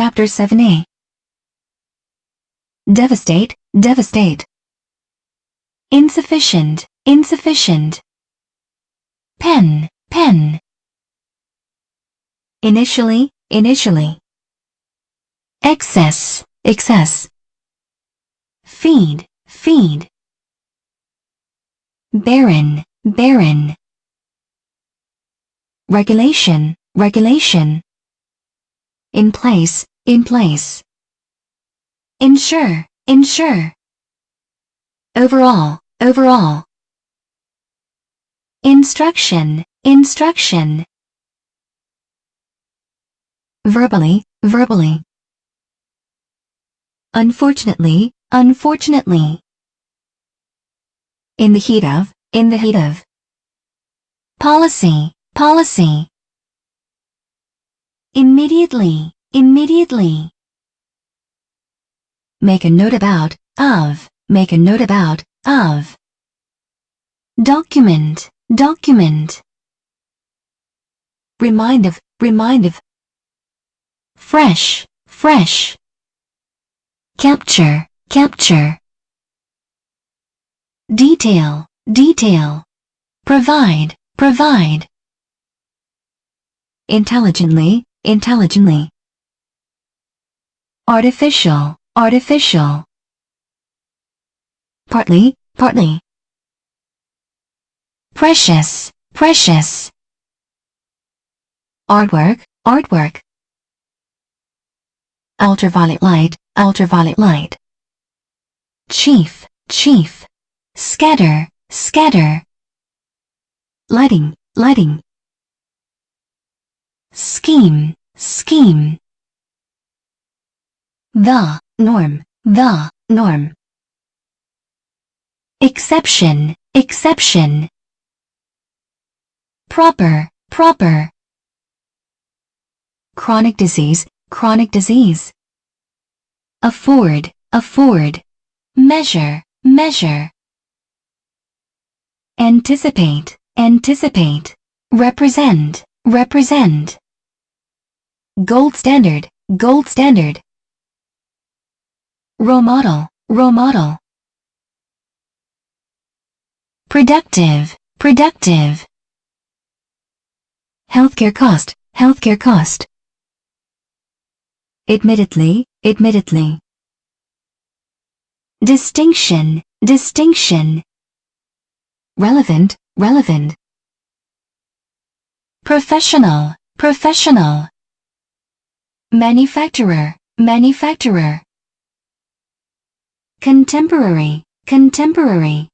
Chapter 7a. Devastate, devastate. Insufficient, insufficient. Pen, pen. Initially, initially. Excess, excess. Feed, feed. Barren, barren. Regulation, regulation. In place, in place. Ensure, ensure. Overall, overall. Instruction, instruction. Verbally, verbally. Unfortunately, unfortunately. In the heat of, in the heat of. Policy, policy. Immediately, immediately. Make a note about, of, make a note about, of. Document, document. Remind of, remind of. Fresh, fresh. Capture, capture. Detail, detail. Provide, provide. Intelligently, intelligently. Artificial, artificial. Partly, partly. Precious, precious. Artwork, artwork. Ultraviolet light, ultraviolet light. Chief, chief. Scatter, scatter. Lighting, lighting. Scheme, scheme. The, norm, the, norm. Exception, exception. Proper, proper. Chronic disease, chronic disease. Afford, afford. Measure, measure. Anticipate, anticipate. Represent, represent. Gold standard, gold standard. Role model, role model. Productive, productive. Healthcare cost, healthcare cost. Admittedly, admittedly. Distinction, distinction. Relevant, relevant. Professional, professional. Manufacturer, manufacturer. Contemporary, contemporary.